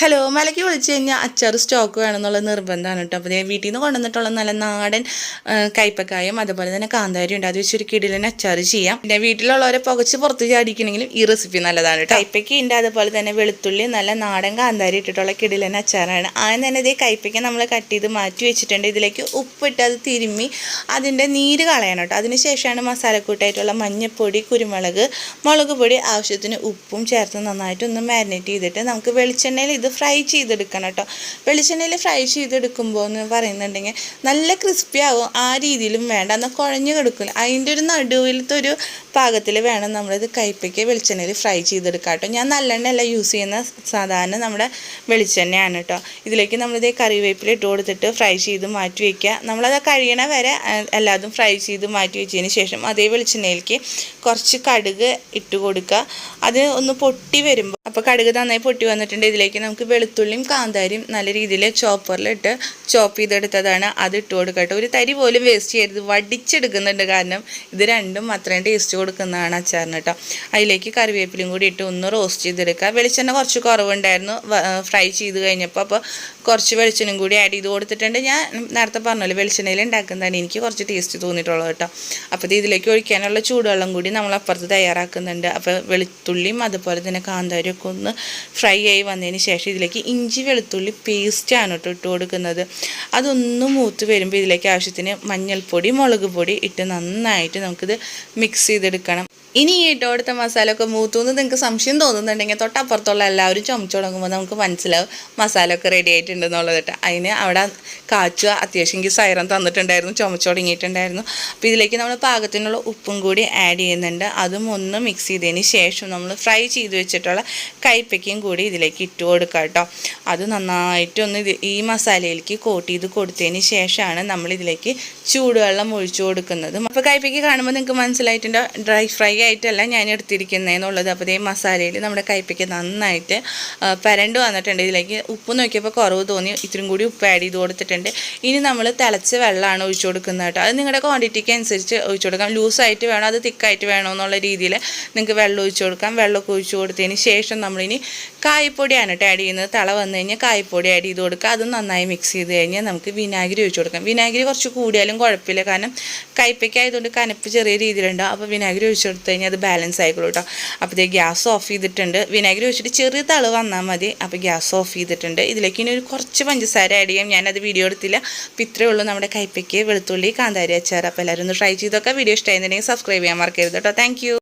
Hello മലയ്ക്ക് വിളിച്ചു കഴിഞ്ഞാൽ അച്ചാർ സ്റ്റോക്ക് വേണമെന്നുള്ള നിർബന്ധമാണ് കേട്ടോ. അപ്പോൾ വീട്ടിൽ നിന്ന് കൊണ്ടുവന്നിട്ടുള്ള നല്ല നാടൻ കയ്പക്കായും അതുപോലെ തന്നെ കാന്താരി ഉണ്ട്. അത് വെച്ചൊരു കിടിലൻ അച്ചാർ ചെയ്യാം. പിന്നെ വീട്ടിലുള്ളവരെ പുകച്ച് പുറത്ത് ചാടിക്കണമെങ്കിലും ഈ റെസിപ്പി നല്ലതാണ് കേട്ടോ. കയ്പയ്ക്ക് ഉണ്ട് അതുപോലെ തന്നെ വെളുത്തുള്ളി നല്ല നാടൻ കാന്താരി ഇട്ടിട്ടുള്ള കിടിലൻ അച്ചാറാണ്. ആദ്യം തന്നെ ഇതേ കയ്പയ്ക്ക് നമ്മൾ കട്ട് ചെയ്ത് മാറ്റി വെച്ചിട്ടുണ്ട്. ഇതിലേക്ക് ഉപ്പിട്ട് അത് തിരുമ്മി അതിന്റെ നീര് കളയണം കേട്ടോ. അതിനുശേഷമാണ് മസാലക്കൂട്ടായിട്ടുള്ള മഞ്ഞൾപ്പൊടി കുരുമുളക് മുളക് പൊടി ആവശ്യത്തിന് ഉപ്പും ചേർത്ത് നന്നായിട്ടൊന്ന് മാരിനേറ്റ് ചെയ്തിട്ട് നമുക്ക് വെളിച്ചെണ്ണയിൽ ഇത് ഫ്രൈ ചെയ്തെടുക്കണം കേട്ടോ. വെളിച്ചെണ്ണയിൽ ഫ്രൈ ചെയ്തെടുക്കുമ്പോൾ എന്ന് പറയുന്നുണ്ടെങ്കിൽ നല്ല ക്രിസ്പി ആവും ആ രീതിയിലും വേണ്ട. എന്നാൽ കുഴഞ്ഞു കിടക്കില്ല അതിന്റെ ഒരു നടുവിലത്തെ ഒരു പാകത്തിൽ വേണം നമ്മളിത് കയ്പ്പയ്ക്ക് വെളിച്ചെണ്ണയിൽ ഫ്രൈ ചെയ്തെടുക്കാം കേട്ടോ. ഞാൻ നല്ലെണ്ണയല്ല യൂസ് ചെയ്യുന്ന സാധാരണ നമ്മുടെ വെളിച്ചെണ്ണയാണ് കേട്ടോ. ഇതിലേക്ക് നമ്മളിത് കറിവേപ്പില ഇട്ട് കൊടുത്തിട്ട് ഫ്രൈ ചെയ്ത് മാറ്റി വയ്ക്കുക നമ്മളത് കഴിയണ വരെ എല്ലാതും ഫ്രൈ ചെയ്ത് മാറ്റി വെച്ചതിന് ശേഷം അതേ വെളിച്ചെണ്ണയിലേക്ക് കുറച്ച് കടുക് ഇട്ട് കൊടുക്കുക. അത് ഒന്ന് പൊട്ടി വരുമ്പോൾ അപ്പോൾ കടുക് നന്നായി പൊട്ടി വന്നിട്ടുണ്ട്. ഇതിലേക്ക് നമുക്ക് വെളുത്തുള്ളിയും കാന്താരിയും നല്ല രീതിയിൽ ചോപ്പറിലിട്ട് ചോപ്പ് ചെയ്തെടുത്തതാണ്. അത് ഇട്ട് കൊടുക്കട്ടെ. കേട്ടോ ഒരു തരി പോലും വേസ്റ്റ് ചെയ്യരുത്. വടിച്ചെടുക്കുന്നുണ്ട് കാരണം ഇത് രണ്ടും അത്രയും ടേസ്റ്റ് കൊടുക്കുന്നതാണ് അച്ചാറിന് കേട്ടോ അതിലേക്ക് കറിവേപ്പിലും കൂടി ഇട്ട് ഒന്ന് റോസ്റ്റ് ചെയ്തെടുക്കുക. വെളിച്ചെണ്ണ കുറച്ച് കുറവുണ്ടായിരുന്നു. ഫ്രൈ ചെയ്ത് കഴിഞ്ഞപ്പോൾ അപ്പോൾ കുറച്ച് വെളിച്ചെണ്ണയും കൂടി ആഡ് ചെയ്ത് കൊടുത്തിട്ടുണ്ട്. ഞാൻ നേരത്തെ പറഞ്ഞല്ലോ വെളിച്ചെണ്ണയിൽ ഉണ്ടാക്കുന്നതാണ് എനിക്ക് കുറച്ച് ടേസ്റ്റ് തോന്നിയിട്ടുള്ളത് കേട്ടോ അപ്പോൾ ഇത് ഇതിലേക്ക് ഒഴിക്കാനുള്ള ചൂടുവെള്ളം കൂടി നമ്മൾ അപ്പുറത്ത് തയ്യാറാക്കുന്നുണ്ട്. അപ്പോൾ വെളുത്തുള്ളിയും അതുപോലെ തന്നെ കാന്താരിയൊക്കെ ഒന്ന് ഫ്രൈ ആയി വന്നതിന് ശേഷം ഇതിലേക്ക് ഇഞ്ചി വെളുത്തുള്ളി പേസ്റ്റാണ് കേട്ടോ ഇട്ട് കൊടുക്കുന്നത്. അതൊന്ന് മൂത്ത് വരുമ്പോൾ ഇതിലേക്ക് ആവശ്യത്തിന് മഞ്ഞൾപ്പൊടി മുളക് പൊടി ഇട്ട് നന്നായിട്ട് നമുക്കിത് മിക്സ് ചെയ്തെടുക്കണം. ഇനി ഈ ഇട്ട് മസാലയൊക്കെ മൂത്തുനിന്ന് നിങ്ങൾക്ക് സംശയം തോന്നുന്നുണ്ടെങ്കിൽ തൊട്ടപ്പുറത്തുള്ള എല്ലാവരും ചുമച്ചു തുടങ്ങുമ്പോൾ നമുക്ക് മനസ്സിലാവും മസാല ഒക്കെ റെഡി ആയിട്ടുണ്ടെന്നുള്ളത് കേട്ടോ. അതിന് അവിടെ കാച്ചുക അത്യാവശ്യം എനിക്ക് സൈറം തന്നിട്ടുണ്ടായിരുന്നു ചുമച്ചു തുടങ്ങിയിട്ടുണ്ടായിരുന്നു. അപ്പോൾ ഇതിലേക്ക് നമ്മൾ പാകത്തിനുള്ള ഉപ്പും കൂടി ആഡ് ചെയ്യുന്നുണ്ട്. അതും ഒന്ന് മിക്സ് ചെയ്തതിന് ശേഷം നമ്മൾ ഫ്രൈ ചെയ്ത് വെച്ചിട്ടുള്ള കൈപ്പയ്ക്കും കൂടി ഇതിലേക്ക് ഇട്ട് കൊടുക്കുക കേട്ടോ. അത് നന്നായിട്ടൊന്ന് ഇത് ഈ മസാലയിലേക്ക് കോട്ട് ചെയ്ത് കൊടുത്തതിന് ശേഷമാണ് നമ്മളിതിലേക്ക് ചൂടുവെള്ളം ഒഴിച്ചു കൊടുക്കുന്നത്. അപ്പോൾ കൈപ്പയ്ക്ക് കാണുമ്പോൾ നിങ്ങൾക്ക് മനസ്സിലായിട്ടുണ്ട്? ഡ്രൈ ഫ്രൈ ആയിട്ടല്ല ഞാൻ എടുത്തിരിക്കുന്നതെന്നുള്ളത് അപ്പോൾ ഇതേ മസാലയിൽ നമ്മുടെ കയ്പ്പയ്ക്ക് നന്നായിട്ട് പരണ്ട് വന്നിട്ടുണ്ട്. ഇതിലേക്ക് ഉപ്പ് നോക്കിയപ്പോൾ കുറവ് തോന്നി. ഇത്രയും കൂടി ഉപ്പ് ആഡ് ചെയ്ത് കൊടുത്തിട്ടുണ്ട്. ഇനി നമ്മൾ തിളച്ച വെള്ളമാണ് ഒഴിച്ചു കൊടുക്കുന്നത് കേട്ടോ. അത് നിങ്ങളുടെ ക്വാണ്ടിറ്റിക്ക് അനുസരിച്ച് ഒഴിച്ചു കൊടുക്കാം. ലൂസായിട്ട് വേണോ? അത് തിക്കായിട്ട് വേണോ എന്നുള്ള രീതിയിൽ നിങ്ങൾക്ക് വെള്ളം ഒഴിച്ചു കൊടുക്കാം. വെള്ളമൊക്കെ ഒഴിച്ചു കൊടുത്തതിന് ശേഷം നമ്മളിനി കായ്പൊടിയാണ് കേട്ടോ ആഡ് ചെയ്യുന്നത്. തള വന്നു കഴിഞ്ഞാൽ കായ്പൊടി ആഡ് ചെയ്ത് കൊടുക്കുക. അത് നന്നായി മിക്സ് ചെയ്ത് കഴിഞ്ഞാൽ നമുക്ക് വിനാഗിരി ഒഴിച്ചു കൊടുക്കാം. വിനാഗിരി കുറച്ച് കൂടിയാലും കുഴപ്പമില്ല. കാരണം കയ്പ്പയ്ക്കായതുകൊണ്ട് കനപ്പ് ചെറിയ രീതിയിലുണ്ടാവും അപ്പോൾ വിനാഗിരി ഒഴിച്ചു കൊടുത്തു കഴിഞ്ഞാൽ അത് ബാലൻസ് ആയിക്കോളൂ കേട്ടോ അപ്പോൾ ഗ്യാസ് ഓഫ് ചെയ്തിട്ടുണ്ട്. വിനാഗിരി വെച്ചിട്ട് ചെറിയ തള വന്നാൽ മതി. അപ്പോൾ ഗ്യാസ് ഓഫ് ചെയ്തിട്ടുണ്ട്. ഇതിലേക്ക് ഇനി ഒരു കുറച്ച് പഞ്ചസാര ആഡ് ചെയ്യാം. ഞാനത് വീഡിയോ എടുത്തില്ല. അപ്പോൾ ഇത്രയേ ഉള്ളൂ നമ്മുടെ കൈപ്പയ്ക്ക് വെളുത്തുള്ളി കാന്താരി അച്ചാർ. അപ്പോൾ എല്ലാവരും ഒന്ന് ട്രൈ ചെയ്തൊക്കെ വീഡിയോ ഇഷ്ടമായിരുന്നുണ്ടെങ്കിൽ സബ്സ്ക്രൈബ് ചെയ്യാൻ മറക്കരുത് കേട്ടോ താങ്ക്